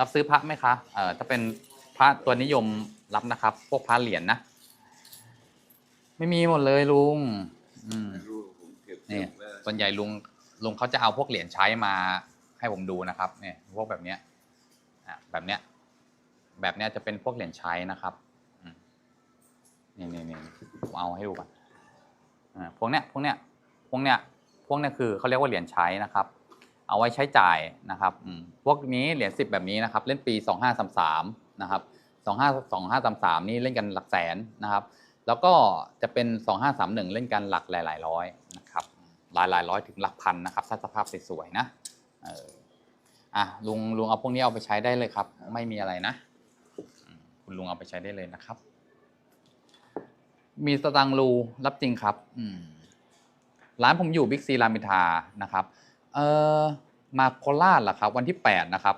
รับซื้อพระไหมคะเอ่อถ้าเป็นพระตัวนิยมรับนะครับ พวกพระเหรียญนะไม่มีหมดเลยลุง อืมไม่รู้ผมเก็บนี่เก็บไว้ส่วนใหญ่ลุงลุงเขาจะเอาพวกเหรียญใช้มาให้ผมดูนะครับ เนี่ยพวกแบบเนี้ยอะแบบเนี้ย แบบเนี้ยจะเป็นพวกเหรียญใช้นะครับอืมนี่นี่นี่ผมเอาให้ดูก่อนอ่าพวกเนี้ยพวกเนี้ยพวกเนี้ยพวกเนี้ยคือเขาเรียกว่าเหรียญใช้นะครับ เอาไว้ใช้จ่ายนะครับพวกนี้เหรียญสิบแบบนี้นะครับ เล่นปีสองห้าสามสามนะครับสองห้าสองห้าสามสามนี่เล่นกันหลักแสนนะครับ แล้วก็จะเป็นสองห้าสามหนึ่งเล่นกันหลักหลายๆร้อยนะครับหลายหลายร้อยถึงหลักพันนะครับถ้าสภาพสวยๆนะเอออะลุงลุงเอาพวกนี้เอาไปใช้ได้เลยครับ ไม่มีอะไรนะคุณลุงเอาไปใช้ได้เลยนะครับ มีสตังรูรับจริงครับร้านผมอยู่บิ๊กซีรามิทานะครับ เออมาโคราชเหรอครับ วันที่ 8 นะครับ